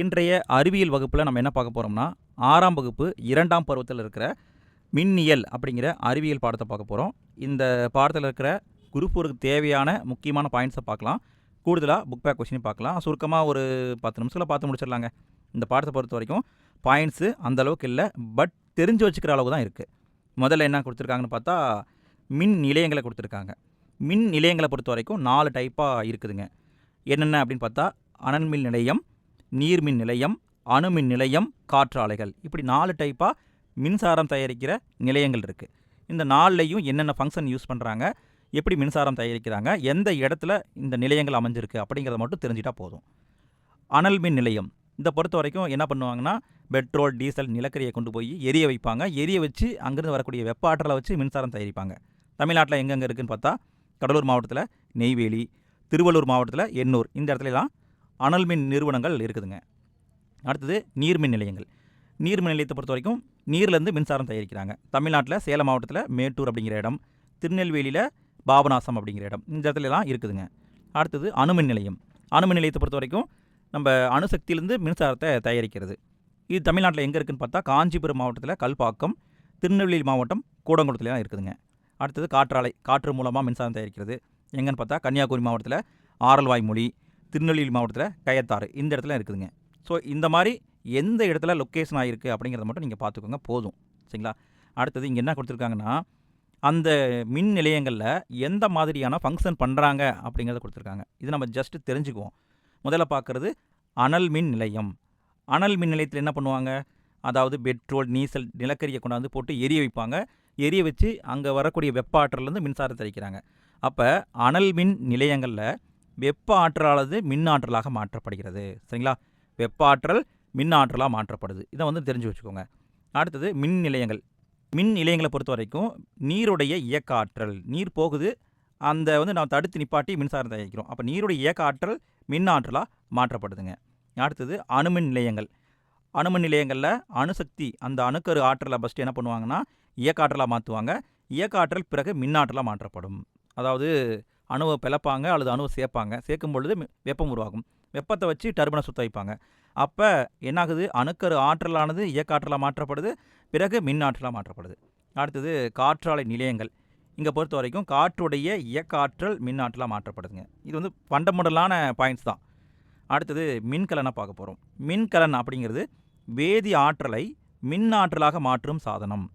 இன்றைய அறிவியல் வகுப்பில் நம்ம என்ன பார்க்க போகிறோம்னா ஆறாம் வகுப்பு இரண்டாம் பருவத்தில் இருக்கிற மின்னியல் அப்படிங்கிற அறிவியல் பாடத்தை பார்க்க போகிறோம் இந்த பாடத்தில் இருக்கிற குரூப் ஒருக்கு தேவையான முக்கியமான பாயிண்ட்ஸை பார்க்கலாம். கூடுதலாக புக் பேக் கொஸ்டின் பார்க்கலாம். சுருக்கமாக ஒரு பத்து நிமிஷத்தில் பார்த்து முடிச்சிடலாங்க. இந்த பாடத்தை பொறுத்த வரைக்கும் பாயிண்ட்ஸு அந்தளவுக்கு இல்லை பட் தெரிஞ்சு வச்சுக்கிற அளவு தான் இருக்குது முதல்ல என்ன கொடுத்துருக்காங்கன்னு பார்த்தா மின் நிலையங்களை கொடுத்துருக்காங்க. மின் நிலையங்களை பொறுத்த வரைக்கும் நாலு டைப்பாக இருக்குதுங்க. என்னென்ன அப்படின்னு பார்த்தா அனல் மின் நிலையம் நீர்மின் நிலையம் அணுமின் நிலையம் காற்றாலைகள். இப்படி நாலு டைப்பாக மின்சாரம் தயாரிக்கிற நிலையங்கள் இருக்குது இந்த நாள்லையும் என்னென்ன ஃபங்க்ஷன் யூஸ் பண்ணுறாங்க எப்படி மின்சாரம் தயாரிக்கிறாங்க எந்த இடத்துல இந்த நிலையங்கள் அமைஞ்சிருக்கு அப்படிங்கிறத மட்டும் தெரிஞ்சிட்டா போதும். அனல் மின் நிலையம். இதை பொறுத்த வரைக்கும் என்ன பண்ணுவாங்கன்னா பெட்ரோல் டீசல் நிலக்கரியை கொண்டு போய் எரிய வைப்பாங்க. எரிய வச்சு அங்கேருந்து வரக்கூடிய வெப்ப ஆற்றலை வச்சு மின்சாரம் தயாரிப்பாங்க. தமிழ்நாட்டில் எங்கெங்கே இருக்குதுன்னு பார்த்தா கடலூர் மாவட்டத்தில் நெய்வேலி திருவள்ளூர் மாவட்டத்தில் எண்ணூர். இந்த இடத்துலலாம் அனல் மின் நிறுவனங்கள் இருக்குதுங்க. அடுத்தது நீர்மின் நிலையங்கள். நீர்மின் நிலையத்தை பொறுத்த வரைக்கும் நீர்லேருந்து மின்சாரம் தயாரிக்கிறாங்க. தமிழ்நாட்டில் சேலம் மாவட்டத்தில் மேட்டூர் அப்படிங்கிற இடம் திருநெல்வேலியில் பாபநாசம் அப்படிங்கிற இடம் இந்த இடத்துலலாம் இருக்குதுங்க. அடுத்தது அணுமின் நிலையம். அணுமின் நிலையத்தை பொறுத்த வரைக்கும் நம்ம அணுசக்தியிலேருந்து மின்சாரத்தை தயாரிக்கிறது. இது தமிழ்நாட்டில் எங்கே இருக்குதுன்னு பார்த்தா காஞ்சிபுரம் மாவட்டத்தில் கல்பாக்கம் திருநெல்வேலி மாவட்டம் கூடங்குளத்துலாம் இருக்குதுங்க. அடுத்தது காற்றாலை காற்று மூலமாக மின்சாரம் தயாரிக்கிறது. எங்கன்னு பார்த்தா கன்னியாகுமரி மாவட்டத்தில் ஆரல்வாய்மொழி திருநெல்வேலி மாவட்டத்தில் கயத்தாறு இந்த இடத்துல இருக்குதுங்க. ஸோ இந்த மாதிரி எந்த இடத்துல லொக்கேஷன் ஆகிருக்கு அப்படிங்கிறத மட்டும் நீங்கள் பார்த்துக்கோங்க போதும். சரிங்களா? அடுத்தது இங்கே என்ன கொடுத்துருக்காங்கன்னா அந்த மின் நிலையங்களில் எந்த மாதிரியான ஃபங்க்ஷன் பண்ணுறாங்க அப்படிங்கிறத கொடுத்துருக்காங்க. இது நம்ம ஜஸ்ட்டு தெரிஞ்சுக்குவோம். முதல்ல பார்க்குறது அனல் மின் நிலையம். அனல் மின் நிலையத்தில் என்ன பண்ணுவாங்க? அதாவது பெட்ரோல் நீசல் நிலக்கரியை கொண்டாந்து போட்டு எரிய வைப்பாங்க. எரிய வச்சு அங்கே வரக்கூடிய வெப்ப ஆற்றலேருந்து மின்சாரத்தை அளிக்கிறாங்க. அப்போ அனல் மின் நிலையங்களில் வெப்ப ஆற்றலானது மின் ஆற்றலாக மாற்றப்படுகிறது. சரிங்களா? வெப்ப ஆற்றல் மின் ஆற்றலாக மாற்றப்படுது. இதை வந்து தெரிஞ்சு வச்சுக்கோங்க. அடுத்தது மின் நிலையங்கள். மின் நிலையங்களை பொறுத்த வரைக்கும் நீருடைய இயக்க ஆற்றல். நீர் போகுது அந்த வந்து நான் தடுத்து நிப்பாட்டி மின்சாரம் தயாரிக்கிறோம் அப்போ நீருடைய இயக்க ஆற்றல் மின் ஆற்றலாக மாற்றப்படுதுங்க. அடுத்தது அணுமின் நிலையங்கள். அணுமின் நிலையங்களில் அணுசக்தி அந்த அணுக்கரு ஆற்றலை ஃபஸ்ட்டு என்ன பண்ணுவாங்கன்னா இயக்க ஆற்றலாக மாற்றுவாங்க. இயக்க ஆற்றல் பிறகு மின்னாற்றலாக மாற்றப்படும். அதாவது அணுவை பிளப்பாங்க அல்லது அணுவை சேர்ப்பாங்க. சேர்க்கும் பொழுது வெப்பம் உருவாகும். வெப்பத்தை வச்சு டர்பனை சுத்த வைப்பாங்க. அப்போ என்னாகுது? அணுக்கரு ஆற்றலானது இயக்காற்றலாக மாற்றப்படுது பிறகு மின் ஆற்றலாக மாற்றப்படுது. அடுத்தது காற்றாலை நிலையங்கள். இங்கே பொறுத்த வரைக்கும் காற்றுடைய இயக்க ஆற்றல் மின் ஆற்றலாக மாற்றப்படுதுங்க. இது வந்து ஃபண்டமெண்டலான பாயிண்ட்ஸ் தான். அடுத்தது மின்கலனை பார்க்க போகிறோம் மின்கலன் அப்படிங்கிறது வேதி ஆற்றலை மின் ஆற்றலாக மாற்றும் சாதனம்.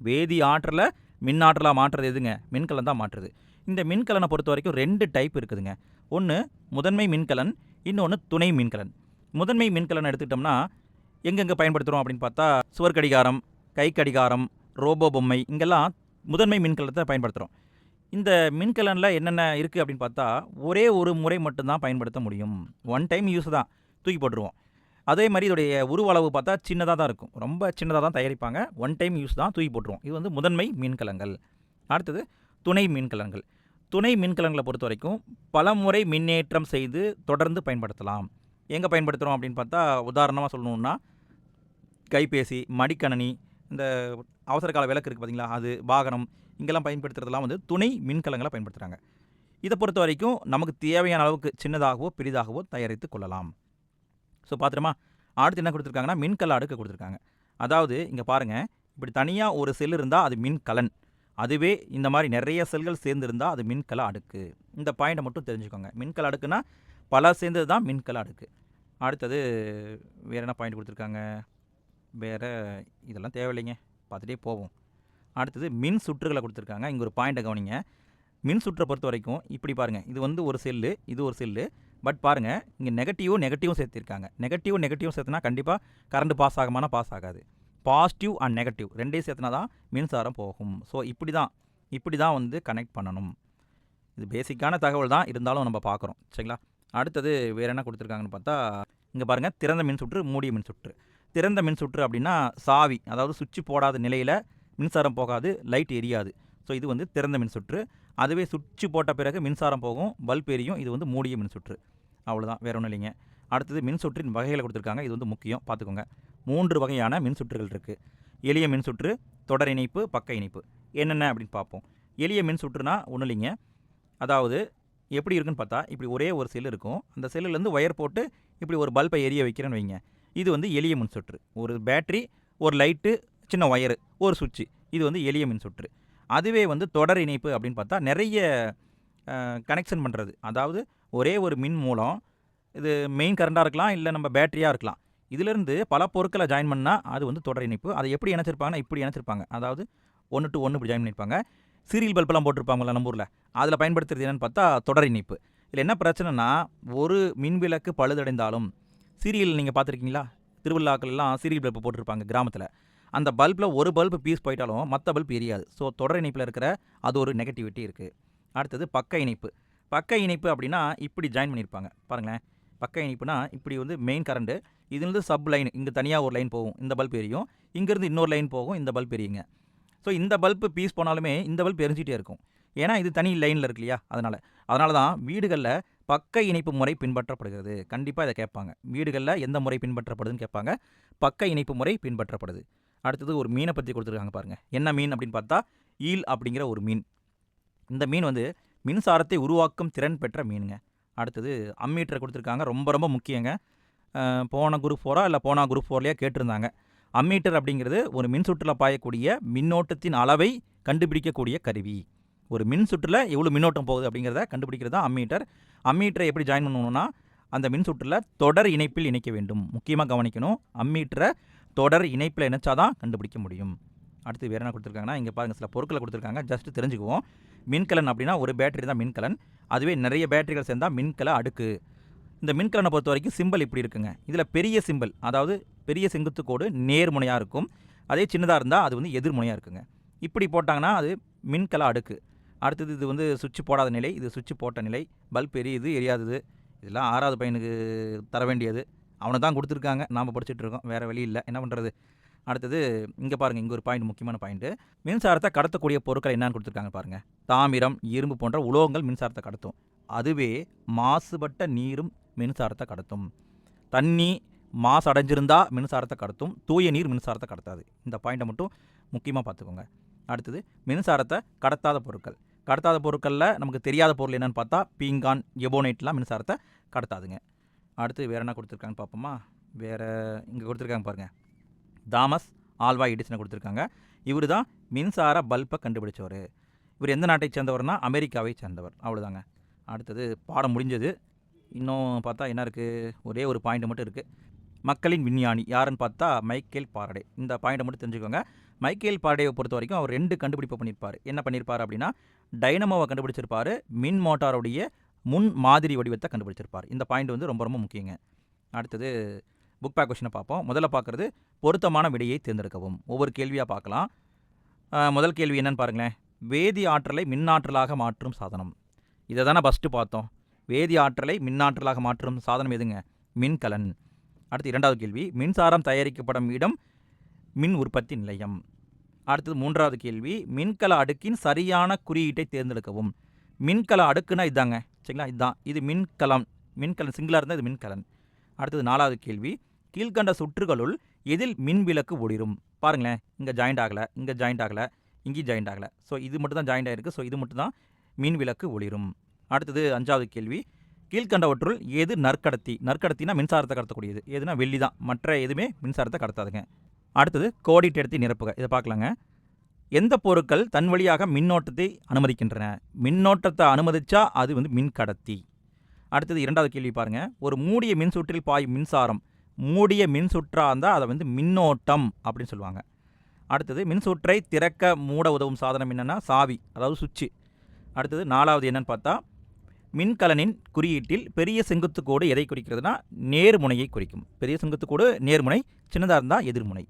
வேதி ஆற்றலை மின் ஆற்றலாக மாற்றுறது எதுங்க? மின்கலன் தான் மாற்றுது. இந்த மின்கலனை பொறுத்த வரைக்கும் ரெண்டு டைப் இருக்குதுங்க. ஒன்று முதன்மை மின்கலன் இன்னொன்று துணை மின்கலன். முதன்மை மின்கலன் எடுத்துக்கிட்டோம்னா எங்கெங்கே பயன்படுத்துகிறோம் அப்படின்னு பார்த்தா சுவர் கடிகாரம் கை கடிகாரம் ரோபோ பொம்மை இங்கெல்லாம் முதன்மை மின்கலத்தை பயன்படுத்துகிறோம் இந்த மின்கலனில் என்னென்ன இருக்குது அப்படின்னு பார்த்தா ஒரே ஒரு முறை மட்டும்தான் பயன்படுத்த முடியும். ஒன் டைம் யூஸ் தான். தூக்கி போட்டுருவோம். அதே மாதிரி இதோடைய உருவளவு பார்த்தா சின்னதாக தான் இருக்கும். ரொம்ப சின்னதாக தான் தயாரிப்பாங்க. ஒன் டைம் யூஸ் தான் தூக்கி போட்டுருவோம். இது வந்து முதன்மை மின்கலங்கள். அடுத்தது துணை மின்கலன்கள் துணை மின்கலன்களை பொறுத்த வரைக்கும் பல முறை மின்னேற்றம் செய்து தொடர்ந்து பயன்படுத்தலாம். எங்கே பயன்படுத்துகிறோம் அப்படின்னு பார்த்தா உதாரணமாக சொல்லணுன்னா கைபேசி மடிக்கணனி இந்த அவசர கால விளக்கு இருக்குது பார்த்தீங்களா அது வாகனம் இங்கெல்லாம் பயன்படுத்துகிறதெல்லாம் வந்து துணை மின்கலங்களை பயன்படுத்துகிறாங்க இதை பொறுத்த வரைக்கும் நமக்கு தேவையான அளவுக்கு சின்னதாகவோ பெரிதாகவோ தயாரித்து கொள்ளலாம். ஸோ பார்த்துருமா அடுத்து என்ன கொடுத்துருக்காங்கன்னா மின்கல அடுக்கு கொடுத்துருக்காங்க. அதாவது இங்கே பாருங்கள் இப்படி தனியாக ஒரு செல் இருந்தால் அது மின்கலன் அதுவே இந்த மாதிரி நிறைய செல்கள் சேர்ந்துருந்தால் அது மின்கல அடுக்கு. இந்த பாயிண்ட்டை மட்டும் தெரிஞ்சுக்கோங்க. மின்கல அடுக்குன்னா பல சேர்ந்தது தான் மின்கல அடுக்கு. அடுத்தது வேறு என்ன பாயிண்ட் கொடுத்துருக்காங்க? வேறு இதெல்லாம் தேவையில்லைங்க. பார்த்துட்டே போவோம். அடுத்தது மின் சுற்றுகளை கொடுத்துருக்காங்க. இங்கே ஒரு பாயிண்ட்டை கவனிங்க. மின் சுற்றை பொறுத்த வரைக்கும் இப்படி பாருங்கள் இது வந்து ஒரு செல்லு இது ஒரு செல்லு. பட் பாருங்கள் இங்கே நெகட்டிவும் நெகட்டிவும் சேர்த்திருக்காங்க. நெகட்டிவ் நெகட்டிவ் சேர்த்துனா கண்டிப்பாக கரண்ட் பாஸ் ஆகுமானா பாஸ் ஆகாது. பாசிட்டிவ் அண்ட் நெகட்டிவ் ரெண்டையும் சேர்த்துனா தான் மின்சாரம் போகும். ஸோ இப்படி தான் இப்படி தான் வந்து கனெக்ட் பண்ணணும். இது பேசிக்கான தகவல் தான் இருந்தாலும் நம்ம பார்க்குறோம். சரிங்களா? அடுத்தது வேறு என்ன கொடுத்துருக்காங்கன்னு பார்த்தா இங்கே பாருங்கள் திறந்த மின் சுற்று மூடிய மின் சுற்று திறந்த மின் சுற்று அப்படின்னா சாவி அதாவது சுவிட்ச் போடாத நிலையில் மின்சாரம் போகாது லைட் எரியாது. ஸோ இது வந்து திறந்த மின் சுற்று அதுவே சுவிட்ச் போட்ட பிறகு மின்சாரம் போகும் பல்ப் எரியும் இது வந்து மூடிய மின் சுற்று அவ்வளோதான் வேற ஒன்றும் இல்லைங்க. அடுத்தது மின் சுற்றின் வகைகளை கொடுத்துருக்காங்க இது வந்து முக்கியம் பார்த்துக்கோங்க. மூன்று வகையான மின்சுற்றுகள் இருக்குது எளிய மின்சுற்று தொடர் இணைப்பு பக்க இணைப்பு. என்னென்ன அப்படின்னு பார்ப்போம். எளிய மின்சுற்றுனா ஒன்றும் இல்லைங்க. அதாவது எப்படி இருக்குன்னு பார்த்தா இப்படி ஒரே ஒரு செல் இருக்கும். அந்த செல்லுலேருந்து ஒயர் போட்டு இப்படி ஒரு பல்பை எரிய வைக்கிறேன்னு வைங்க. இது வந்து எளிய மின்சுற்று ஒரு பேட்டரி ஒரு லைட்டு சின்ன ஒயரு ஒரு சுவிட்சு. இது வந்து எளிய மின்சுற்று அதுவே வந்து தொடர் இணைப்பு அப்படின்னு பார்த்தா நிறைய கனெக்ஷன் பண்ணுறது அதாவது ஒரே ஒரு மின் மூலம் இது மெயின் கரண்ட்டாக இருக்கலாம் இல்லை நம்ம பேட்டரியாக இருக்கலாம். இதிலிருந்து பல பொருட்களை ஜாயின் பண்ணால் அது வந்து தொடர் இணைப்பு. அதை எப்படி இணைச்சிருப்பாங்கன்னா இப்படி இணைச்சிருப்பாங்க. அதாவது ஒன்று டு ஒன்று இப்படி ஜாயின் பண்ணியிருப்பாங்க. சீரியல் பல்பெல்லாம் போட்டிருப்பாங்களா நம்ம ஊரில். அதில் பயன்படுத்துறது என்னென்னு பார்த்தா தொடர் இணைப்பு. இதில் என்ன பிரச்சனைனா ஒரு மின்விளக்கு பழுதடைந்தாலும் சீரியல் நீங்கள் பார்த்துருக்கீங்களா? திருவிழாக்கள்லாம் சீரியல் பல்பு போட்டிருப்பாங்க கிராமத்தில். அந்த பல்பில் ஒரு பல்பு பீஸ் போயிட்டாலும் மற்ற பல்ப் எரியாது. ஸோ தொடர் இணைப்பில் இருக்கிற அது ஒரு நெகட்டிவிட்டி இருக்குது அடுத்தது பக்க இணைப்பு. பக்க இணைப்பு அப்படின்னா இப்படி ஜாயின் பண்ணியிருப்பாங்க. பாருங்களேன். பக்க இணைப்புனா இப்படி வந்து மெயின் கரண்ட்டு இதுலேருந்து சப் லைன் இங்கே தனியாக ஒரு லைன் போகும் இந்த பல்ப் எரியும். இங்கேருந்து இன்னொரு லைன் போகும் இந்த பல்ப் எரியுங்க. ஸோ இந்த பல்ப்பு பீஸ் போனாலுமே இந்த பல்ப் எரிஞ்சிட்டே இருக்கும். ஏன்னா இது தனி லைனில் இருக்கு இல்லையா அதனால். அதனால தான் வீடுகளில் பக்க இணைப்பு முறை பின்பற்றப்படுகிறது. கண்டிப்பாக இதை கேட்பாங்க. வீடுகளில் எந்த முறை பின்பற்றப்படுதுன்னு கேட்பாங்க. பக்க இணைப்பு முறை பின்பற்றப்படுது. அடுத்தது ஒரு மீனை பற்றி கொடுத்துருக்காங்க பாருங்கள் என்ன மீன் அப்படின்னு பார்த்தா ஈல் அப்படிங்கிற ஒரு மீன். இந்த மீன் வந்து மின்சாரத்தை உருவாக்கும் திறன் பெற்ற மீனுங்க. அடுத்தது அம்மீட்டரை கொடுத்துருக்காங்க. ரொம்ப ரொம்ப முக்கியங்க. போன குரூப் ஃபோரா இல்லை போனா குரூப் ஃபோர்லேயே கேட்டிருந்தாங்க. அம்மீட்டர் அப்படிங்கிறது ஒரு மின் சுற்றில் பாயக்கூடிய மின்னோட்டத்தின் அளவை கண்டுபிடிக்கக்கூடிய கருவி. ஒரு மின் சுற்றில் எவ்வளோ மின்னோட்டம் போகுது அப்படிங்கிறத கண்டுபிடிக்கிறது தான் அம்மீட்டர். அம்மீட்டரை எப்படி ஜாயின் பண்ணணும்னா அந்த மின் சுற்றில் தொடர் இணைப்பில் இணைக்க வேண்டும். முக்கியமாக கவனிக்கணும் அம்மீட்டரை தொடர் இணைப்பில் இணைச்சாதான் கண்டுபிடிக்க முடியும். அடுத்து வேறு என்ன கொடுத்துருக்காங்கன்னா இங்கே பாருங்கள் சில பொருட்களை கொடுத்துருக்காங்க. ஜஸ்ட் தெரிஞ்சுக்குவோம். மின்கலன் அப்படின்னா ஒரு பேட்டரி தான் மின்கலன். அதுவே நிறைய பேட்டரிகள் சேர்ந்தால் மின்கல அடுக்கு. இந்த மின்கலனை பொறுத்த வரைக்கும் சிம்பல் இப்படி இருக்குங்க. இதில் பெரிய சிம்பல் அதாவது பெரிய செங்குத்து கோடு நேர்முனையாக இருக்கும். அதே சின்னதாக இருந்தால் அது வந்து எதிர்முனையாக இருக்குங்க. இப்படி போட்டாங்கன்னா அது மின்கல அடுக்கு. அடுத்தது இது வந்து சுவிட்ச் போடாத நிலை இது சுவிட்ச் போட்ட நிலை. பல்ப் எரியுது எரியாதது. இதெல்லாம் ஆறாவது பையனுக்கு தர வேண்டியது. அவனை தான் கொடுத்துருக்காங்க. நாம் படிச்சுட்டு இருக்கோம். வேறு வழி இல்லை. என்ன பண்ணுறது அடுத்தது இங்கே பாருங்கள் இங்கே ஒரு பாயிண்ட் முக்கியமான பாயிண்ட்டு மின்சாரத்தை கடத்தக்கூடிய பொருட்கள் என்னன்னு கொடுத்துருக்காங்க பாருங்கள் தாமிரம் இரும்பு போன்ற உலோகங்கள் மின்சாரத்தை கடத்தும். அதுவே மாசுபட்ட நீரும் மின்சாரத்தை கடத்தும். தண்ணி மாசு அடைஞ்சிருந்தா மின்சாரத்தை கடத்தும். தூய நீர் மின்சாரத்தை கடத்தாது. இந்த பாயிண்ட்டை மட்டும் முக்கியமாக பார்த்துக்கோங்க. அடுத்தது மின்சாரத்தை கடத்தாத பொருட்கள். கடத்தாத பொருட்களில் நமக்கு தெரியாத பொருள் என்னென்னு பார்த்தா பீங்கான் எபோனைட்லாம் மின்சாரத்தை கடத்தாதுங்க. அடுத்து வேறு என்ன கொடுத்துருக்காங்கன்னு பார்ப்போமா? வேறு இங்கே கொடுத்துருக்காங்க பாருங்கள் தாமஸ் ஆல்வா எடிசனை கொடுத்துருக்காங்க. இவர் தான் மின்சார பல்பை கண்டுபிடிச்சவர். இவர் எந்த நாட்டை சேர்ந்தவர்னா அமெரிக்காவை சேர்ந்தவர். அவ்வளோதாங்க அடுத்தது பாடம் முடிஞ்சது. இன்னும் பார்த்தா என்ன இருக்குது ஒரே ஒரு பாயிண்ட் மட்டும் இருக்குது மக்களின் விஞ்ஞானி. யாருன்னு பார்த்தா மைக்கேல் பாரடே இந்த பாயிண்ட்டை மட்டும் தெரிஞ்சுக்கோங்க. மைக்கேல் பாரடேவை பொறுத்த வரைக்கும் அவர் ரெண்டு கண்டுபிடிப்பு பண்ணியிருப்பார். என்ன பண்ணியிருப்பார் அப்படின்னா டைனமோவை கண்டுபிடிச்சிருப்பார். மின் மோட்டாருடைய முன் மாதிரி வடிவத்தை கண்டுபிடிச்சிருப்பார். இந்த பாயிண்ட் வந்து ரொம்ப ரொம்ப முக்கியங்க. அடுத்தது புக் பேக் கொஷினை பார்ப்போம். முதல்ல பார்க்குறது பொருத்தமான விடையை தேர்ந்தெடுக்கவும். ஒவ்வொரு கேள்வியாக பார்க்கலாம். முதல் கேள்வி என்னன்னு பாருங்களேன். வேதி ஆற்றலை மின்னாற்றலாக மாற்றும் சாதனம். இதை தானே ஃபஸ்ட்டு பார்த்தோம். வேதி ஆற்றலை மின்னாற்றலாக மாற்றும் சாதனம் எதுங்க? மின்கலன். அடுத்து இரண்டாவது கேள்வி மின்சாரம் தயாரிக்கப்படும் இடம் மின் உற்பத்தி நிலையம். அடுத்தது மூன்றாவது கேள்வி மின்கல அடுக்கின் சரியான குறியீட்டை தேர்ந்தெடுக்கவும். மின்கல அடுக்குன்னா இதாங்க. சரிங்களா? இதுதான் இது மின்கலம். மின்கலன் சிங்கிளாக இருந்தால் இது மின்கலன். அடுத்தது நாலாவது கேள்வி. கீழ்கண்ட சுற்றுகளுள் எதில் மின் விளக்கு ஒளிரும்? பாருங்களேன் இங்கே ஜாயிண்ட் ஆகலை இங்கே ஜாயிண்ட் ஆகலை இங்கேயும் ஜாயிண்ட் ஆகலை. ஸோ இது மட்டும் தான் ஜாயிண்ட் ஆகிருக்கு ஸோ இது மட்டும் தான் மின் விளக்கு ஒளிரும். அடுத்தது அஞ்சாவது கேள்வி. கீழ்கண்டவற்றுள் எது நற்கடத்தி? நற்கடத்தினா மின்சாரத்தை கடத்தக்கூடியது. எதுனா வெள்ளி தான். மற்ற எதுவுமே மின்சாரத்தை கடத்தாதுங்க. அடுத்தது கோடிட்டு எடுத்து நிரப்புக. இதை பார்க்கலாங்க. எந்த பொருட்கள் தன் வழியாக மின்னோட்டத்தை அனுமதிக்கின்றன? மின்னோட்டத்தை அனுமதிச்சா அது வந்து மின் கடத்தி அடுத்தது இரண்டாவது கேள்வி பாருங்க. ஒரு மூடிய மின்சுற்றில் பாயும் மின்சாரம் மூடிய மின்சுற்றாக இருந்தால் அதை வந்து மின்னோட்டம் அப்படின்னு சொல்லுவாங்க. அடுத்தது மின்சுற்றை திறக்க மூட உதவும் சாதனம் என்னென்னா சாவி அதாவது சுவிட்சு. அடுத்தது நாலாவது என்னன்னு பார்த்தா மின்கலனின் குறியீட்டில் பெரிய செங்குத்துக்கோடு எதை குறிக்கிறதுனா நேர்முனையை குறிக்கும். பெரிய செங்குத்துக்கோடு நேர்முனை சின்னதாக இருந்தால் எதிர்முனை.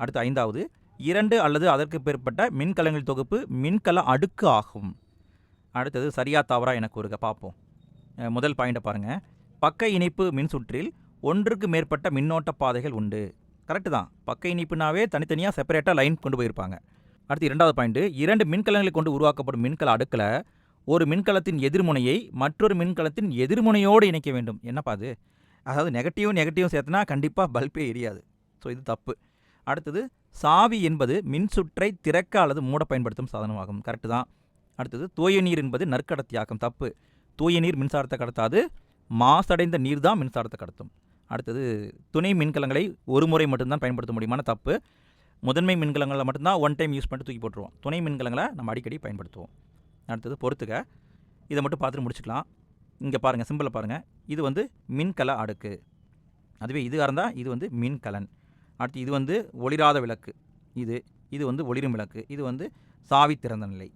அடுத்து ஐந்தாவது இரண்டு அல்லது அதற்கு மேற்பட்ட மின்கலங்கள் தொகுப்பு மின்கல அடுக்கு ஆகும். அடுத்தது சரியா தவறா எனக்கு ஒருக பார்ப்போம். முதல் பாயிண்ட்டை பாருங்கள் பக்க இணைப்பு மின்சுற்றில் ஒன்றுக்கு மேற்பட்ட மின்னோட்ட பாதைகள் உண்டு. கரெக்டு தான். பக்க இணைப்புனாவே தனித்தனியாக செப்பரேட்டாக லைன் கொண்டு போயிருப்பாங்க. அடுத்து இரண்டாவது பாயிண்ட்டு இரண்டு மின்கலங்களை கொண்டு உருவாக்கப்படும் மின்கல அடுக்கில் ஒரு மின்கலத்தின் எதிர்முனையை மற்றொரு மின்கலத்தின் எதிர்முனையோடு இணைக்க வேண்டும். என்னப்பா அது? அதாவது நெகட்டிவும் நெகட்டிவும் சேர்த்துனா கண்டிப்பாக பல்பே எரியாது. ஸோ இது தப்பு. அடுத்தது சாவி என்பது மின்சுற்றை திறக்க அல்லது மூட பயன்படுத்தும் சாதனமாகும். கரெக்டு தான். அடுத்தது தூய நீர் என்பது நற்கடத்தியாக்கம் தப்பு. தூய நீர் மின்சாரத்தை கடத்தாது மாசடைந்த நீர் தான் மின்சாரத்தை கடத்தும். அடுத்தது துணை மின்கலங்களை ஒரு முறை மட்டும்தான் பயன்படுத்த முடியுமான தப்பு. முதன்மை மின்கலங்களை மட்டும்தான் ஒன் டைம் யூஸ் பண்ணிட்டு தூக்கி போட்டுருவோம். துணை மின்கலங்களை நம்ம அடிக்கடி பயன்படுத்துவோம். அடுத்தது பொறுத்துக்க இதை மட்டும் பார்த்துட்டு முடிச்சுக்கலாம். இங்கே பாருங்கள் சிம்பிளை பாருங்கள் இது வந்து மின்கல அடுக்கு. அதுவே இதுவாக இருந்தால் இது வந்து மின்கலன். அடுத்து இது வந்து ஒளிராத விளக்கு. இது இது வந்து ஒளிரும் விளக்கு. இது வந்து சாவி திறந்த நிலை.